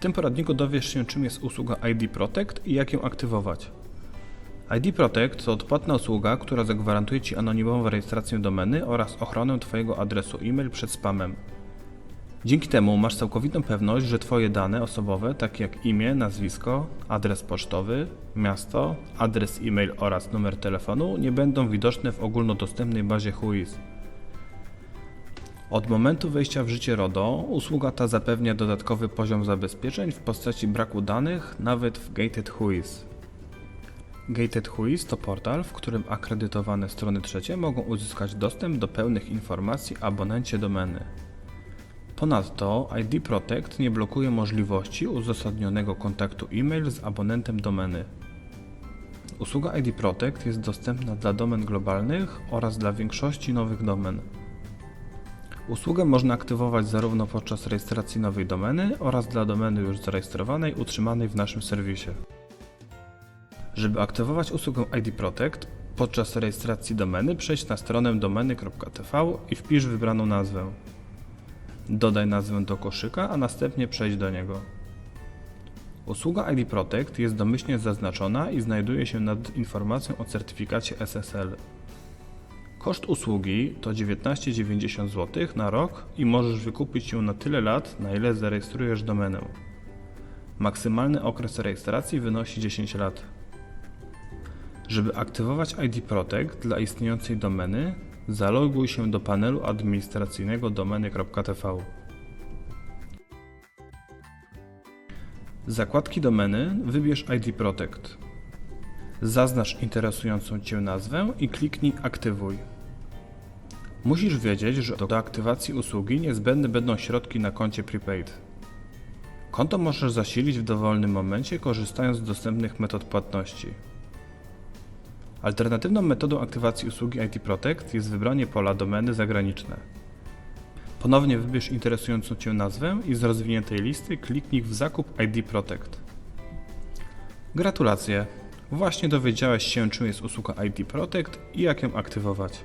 tym poradniku dowiesz się, czym jest usługa ID Protect i jak ją aktywować. ID Protect to odpłatna usługa, która zagwarantuje Ci anonimową rejestrację domeny oraz ochronę Twojego adresu e-mail przed spamem. Dzięki temu masz całkowitą pewność, że Twoje dane osobowe, takie jak imię, nazwisko, adres pocztowy, miasto, adres e-mail oraz numer telefonu, nie będą widoczne w ogólnodostępnej bazie WHOIS. Od momentu wejścia w życie RODO usługa ta zapewnia dodatkowy poziom zabezpieczeń w postaci braku danych nawet w Gated WHOIS. Gated WHOIS to portal, w którym akredytowane strony trzecie mogą uzyskać dostęp do pełnych informacji abonencie domeny. Ponadto ID Protect nie blokuje możliwości uzasadnionego kontaktu e-mail z abonentem domeny. Usługa ID Protect jest dostępna dla domen globalnych oraz dla większości nowych domen. Usługę można aktywować zarówno podczas rejestracji nowej domeny oraz dla domeny już zarejestrowanej utrzymanej w naszym serwisie. Żeby aktywować usługę ID Protect, podczas rejestracji domeny przejdź na stronę domeny.tv i wpisz wybraną nazwę. Dodaj nazwę do koszyka, a następnie przejdź do niego. Usługa ID Protect jest domyślnie zaznaczona i znajduje się nad informacją o certyfikacie SSL. Koszt usługi to 19,90 zł na rok i możesz wykupić ją na tyle lat, na ile zarejestrujesz domenę. Maksymalny okres rejestracji wynosi 10 lat. Żeby aktywować ID Protect dla istniejącej domeny, zaloguj się do panelu administracyjnego domeny.tv. Z zakładki domeny wybierz ID Protect. Zaznacz interesującą Cię nazwę i kliknij Aktywuj. Musisz wiedzieć, że do aktywacji usługi niezbędne będą środki na koncie prepaid. Konto możesz zasilić w dowolnym momencie korzystając z dostępnych metod płatności. Alternatywną metodą aktywacji usługi IT Protect jest wybranie pola domeny zagraniczne. Ponownie wybierz interesującą Cię nazwę i z rozwiniętej listy kliknij w zakup ID Protect. Gratulacje! Właśnie dowiedziałeś się, czym jest usługa ID Protect i jak ją aktywować.